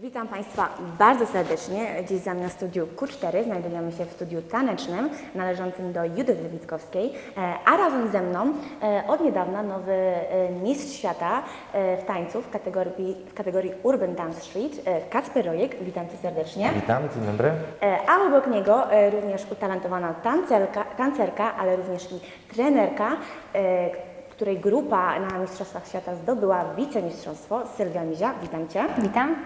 Witam Państwa bardzo serdecznie. Dziś za mną w studiu Q4 znajdujemy się w studiu tanecznym należącym do Judyty Witkowskiej, e, a razem ze mną e, od niedawna nowy e, mistrz świata w tańcu w kategorii, w kategorii Urban Dance Street, Kacper Rojek. Witam Cię serdecznie. Witam, dzień dobry. A obok niego również utalentowana tancerka, tancerka ale również i trenerka, której grupa na Mistrzostwach Świata zdobyła wicemistrzostwo, Sylwia Mizia. Witam Cię. Witam.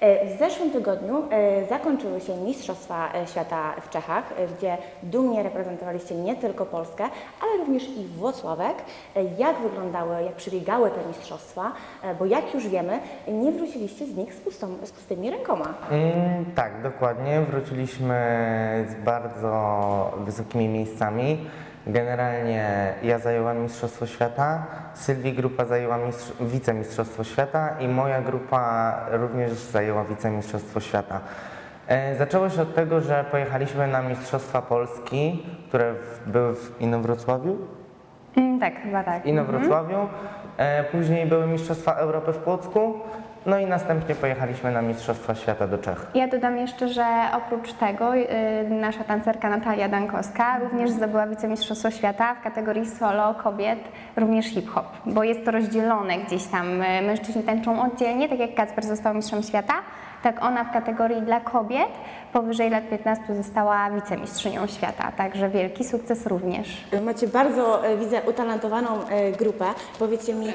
E, W zeszłym tygodniu e, zakończyły się Mistrzostwa e, Świata w Czechach, gdzie dumnie reprezentowaliście nie tylko Polskę, ale również i Włocławek. Jak wyglądały, jak przebiegały te mistrzostwa? Bo jak już wiemy, nie wróciliście z nich z, pustą, z pustymi rękoma. Mm, tak, dokładnie. Wróciliśmy z bardzo wysokimi miejscami. Generalnie ja zajęłam Mistrzostwo Świata, Sylwii grupa zajęła mistrz- wicemistrzostwo świata i moja grupa również zajęła wicemistrzostwo świata. E, Zaczęło się od tego, że pojechaliśmy na Mistrzostwa Polski, które w, były w Inowrocławiu. Mm, tak, chyba tak. w Inowrocławiu. E, Później były Mistrzostwa Europy w Płocku. No i następnie pojechaliśmy na Mistrzostwa Świata do Czech. Ja dodam jeszcze, że oprócz tego y, nasza tancerka Natalia Dankowska również zdobyła wicemistrzostwo świata w kategorii solo kobiet, również hip-hop, bo jest to rozdzielone gdzieś tam. Y, Mężczyźni tańczą oddzielnie, tak jak Kacper został mistrzem świata, tak ona w kategorii dla kobiet powyżej lat 15 została wicemistrzynią świata, także wielki sukces również. Macie bardzo, e, widzę, utalentowaną e, grupę. Powiedzcie mi, e,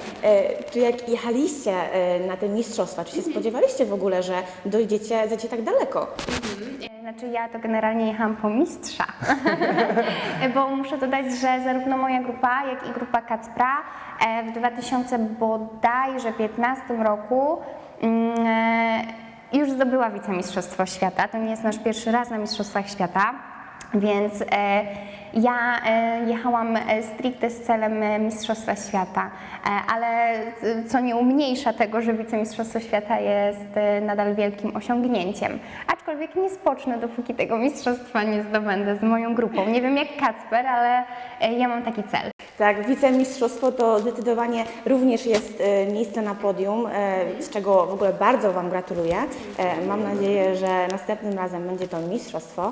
czy jak jechaliście na te mistrzostwa, czy się spodziewaliście w ogóle, że dojdziecie, zajdziecie tak daleko? E, Znaczy ja to generalnie jechałam po mistrza, bo muszę dodać, że zarówno moja grupa, jak i grupa Kacpra w 2000 bodajże 15 roku mm, już zdobyła wicemistrzostwo świata. To nie jest nasz pierwszy raz na mistrzostwach świata. Więc e, ja e, jechałam e, stricte z celem Mistrzostwa Świata, ale co nie umniejsza tego, że Wicemistrzostwo Świata jest nadal wielkim osiągnięciem. Aczkolwiek nie spocznę, dopóki tego mistrzostwa nie zdobędę z moją grupą. Nie wiem jak Kacper, ale ja mam taki cel. Tak, wicemistrzostwo to zdecydowanie również jest e, miejsce na podium, e, z czego w ogóle bardzo Wam gratuluję. E, Mam nadzieję, że następnym razem będzie to mistrzostwo.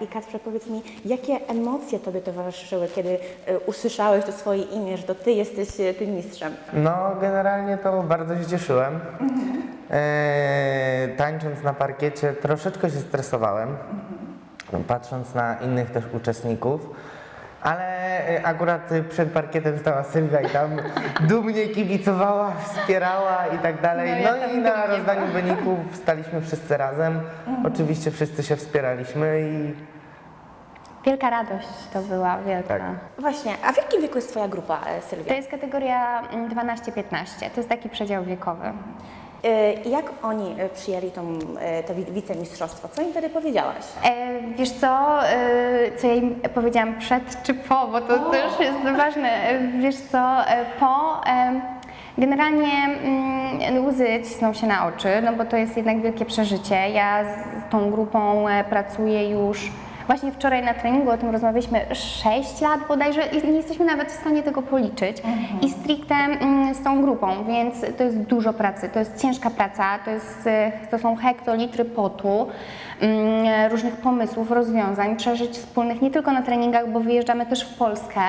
I Kacprze, powiedz mi, jakie emocje Tobie towarzyszyły, kiedy usłyszałeś to swoje imię, że to Ty jesteś tym mistrzem? No, generalnie to bardzo się cieszyłem. Tańcząc na parkiecie troszeczkę się stresowałem, patrząc na innych też uczestników. Ale e, akurat e, przed parkietem stała Sylwia i tam dumnie kibicowała, wspierała i tak dalej. No, ja No i na rozdaniu wyników staliśmy wszyscy razem. Oczywiście wszyscy się wspieraliśmy i Wielka radość to była, wielka. Tak. Właśnie, a w jakim wieku jest Twoja grupa, e, Sylwia? To jest kategoria mm, 12-15, to jest taki przedział wiekowy. E, jak oni e, przyjęli tą, e, to wi- wicemistrzostwo? Co im wtedy powiedziałaś? E, wiesz co, e, co ja im powiedziałam przed czy po, bo to też jest ważne. Wiesz co, po e, generalnie mm, łzy cisną się na oczy, no bo to jest jednak wielkie przeżycie. Ja z tą grupą pracuję już Właśnie wczoraj na treningu o tym rozmawialiśmy 6 lat bodajże i nie jesteśmy nawet w stanie tego policzyć. I stricte mm, z tą grupą, więc to jest dużo pracy, to jest ciężka praca, to, jest, e, to są hektolitry potu, mm, różnych pomysłów, rozwiązań, przeżyć wspólnych nie tylko na treningach, bo wyjeżdżamy też w Polskę.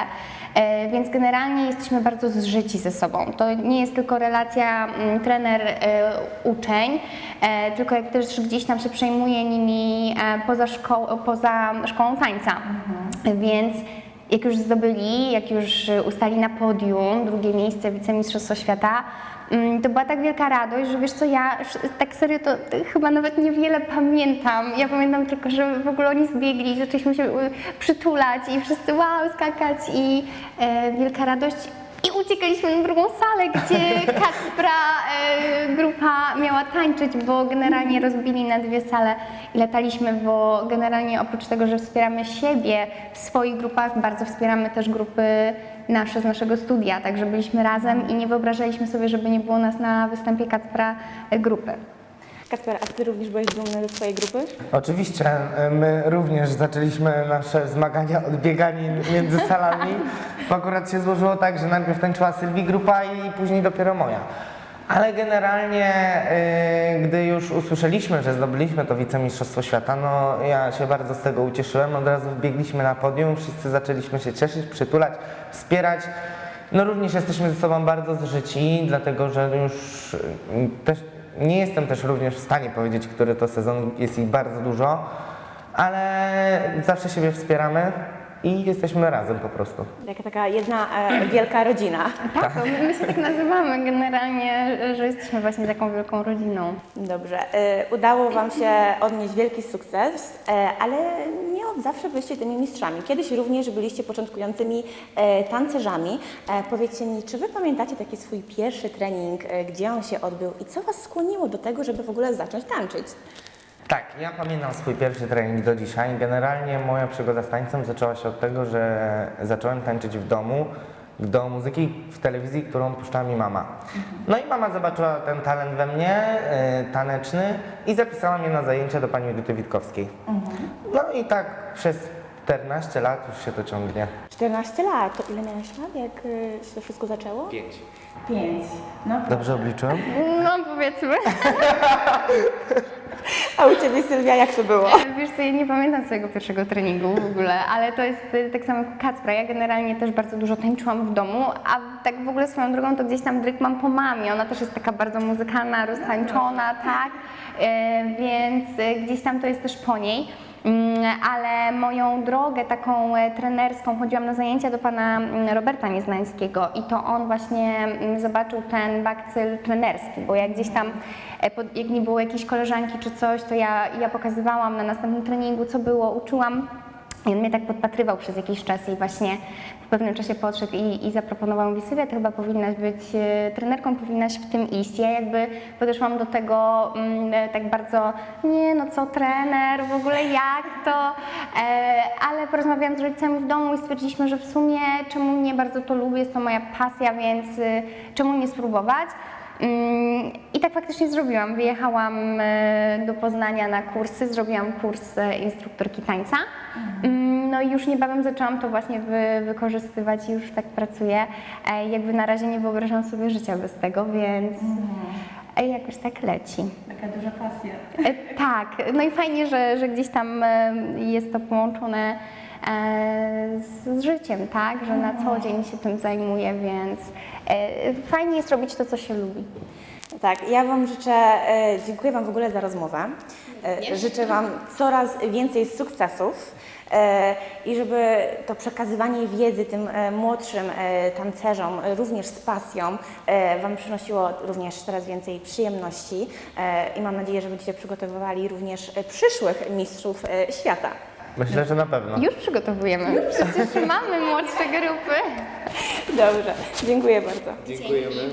E, Więc generalnie jesteśmy bardzo zżyci ze sobą. To nie jest tylko relacja mm, trener-uczeń, e, tylko jak też gdzieś tam się przejmuje nimi e, poza, szkoł- poza szkołą tańca. Więc jak już zdobyli, jak już ustali na podium drugie miejsce wicemistrzostwo świata, to była tak wielka radość, że wiesz co, ja tak serio to to chyba nawet niewiele pamiętam. Ja pamiętam tylko, że w ogóle oni zbiegli, zaczęliśmy się y, przytulać i wszyscy wow, skakać i e, wielka radość. I uciekaliśmy na drugą salę, gdzie Kacpra e, grupa miała tańczyć, bo generalnie rozbili na dwie sale i lataliśmy, bo generalnie oprócz tego, że wspieramy siebie w swoich grupach, bardzo wspieramy też grupy nasze z naszego studia, także byliśmy razem i nie wyobrażaliśmy sobie, żeby nie było nas na występie Kacpra e, grupy. Kasper, a Ty również byłeś dumny ze swojej grupy? Oczywiście, my również zaczęliśmy nasze zmagania od bieganin między salami. Bo akurat się złożyło tak, że najpierw tańczyła Sylwii grupa i później dopiero moja. Ale generalnie, y, gdy już usłyszeliśmy, że zdobyliśmy to wicemistrzostwo świata, no ja się bardzo z tego ucieszyłem. Od razu wbiegliśmy na podium, wszyscy zaczęliśmy się cieszyć, przytulać, wspierać. No również jesteśmy ze sobą bardzo zżyci, dlatego że już y, też nie jestem też również w stanie powiedzieć, który to sezon, jest ich bardzo dużo, ale zawsze siebie wspieramy i jesteśmy razem po prostu. Jaka taka jedna e, wielka rodzina. Tak, to my się tak nazywamy generalnie, że jesteśmy właśnie taką wielką rodziną. Dobrze. E, Udało Wam się odnieść wielki sukces, e, ale nie od zawsze byliście tymi mistrzami. Kiedyś również byliście początkującymi e, tancerzami. E, Powiedzcie mi, czy Wy pamiętacie taki swój pierwszy trening, e, gdzie on się odbył i co Was skłoniło do tego, żeby w ogóle zacząć tańczyć? Tak, ja pamiętam swój pierwszy trening do dzisiaj. Generalnie moja przygoda z tańcem zaczęła się od tego, że zacząłem tańczyć w domu do muzyki w telewizji, którą puszczała mi mama. No i mama zobaczyła ten talent we mnie, y, taneczny i zapisała mnie na zajęcia do pani Edyty Witkowskiej. No i tak przez 14 lat już się to ciągnie. 14 lat. To ile miałeś lat, jak e, się to wszystko zaczęło? 5. 5. No. Dobrze obliczyłem? No powiedzmy. A u Ciebie Sylwia, jak to było? Wiesz co, ja nie pamiętam swojego pierwszego treningu w ogóle, ale to jest y, tak samo jak Kacpra. Ja generalnie też bardzo dużo tańczyłam w domu, a tak w ogóle swoją drogą to gdzieś tam dryk mam po mamie. Ona też jest taka bardzo muzykalna, roztańczona, tak? Y, Więc gdzieś tam to jest też po niej. Mm, Ale moją drogę taką e, trenerską, chodziłam na zajęcia do pana mm, Roberta Nieznańskiego i to on właśnie mm, zobaczył ten bakcyl trenerski, bo jak gdzieś tam, e, jak nie było jakiejś koleżanki czy coś, to ja, ja pokazywałam na następnym treningu, co było, uczyłam. I on mnie tak podpatrywał przez jakiś czas i właśnie w pewnym czasie podszedł i, i zaproponował mi, Sylwia, ty chyba powinnaś być e, trenerką, powinnaś w tym iść. Ja jakby podeszłam do tego mm, e, tak bardzo, nie no co trener, w ogóle jak to, e, ale porozmawiałam z rodzicami w domu i stwierdziliśmy, że w sumie czemu nie bardzo to lubię, jest to moja pasja, więc e, czemu nie spróbować. Mm, I tak faktycznie zrobiłam. Wyjechałam e, do Poznania na kursy, zrobiłam kurs e, instruktorki tańca. Mm, No i już niebawem zaczęłam to właśnie wy, wykorzystywać i już tak pracuję. E, Jakby na razie nie wyobrażam sobie życia bez tego, więc e, jakoś tak leci. Taka duża pasja. Tak, no i fajnie, że, że gdzieś tam jest to połączone z, z życiem, tak, że na co dzień się tym zajmuję, więc e, fajnie jest robić to, co się lubi. Tak, ja Wam życzę, e, dziękuję Wam w ogóle za rozmowę. E, życzę Wam coraz więcej sukcesów e, i żeby to przekazywanie wiedzy tym e, młodszym e, tancerzom e, również z pasją e, Wam przynosiło również coraz więcej przyjemności e, i mam nadzieję, że będziecie przygotowywali również e, przyszłych mistrzów e, świata. Myślę, że na pewno. Już przygotowujemy, przecież mamy młodsze grupy. Dobrze, dziękuję bardzo. Dziękujemy.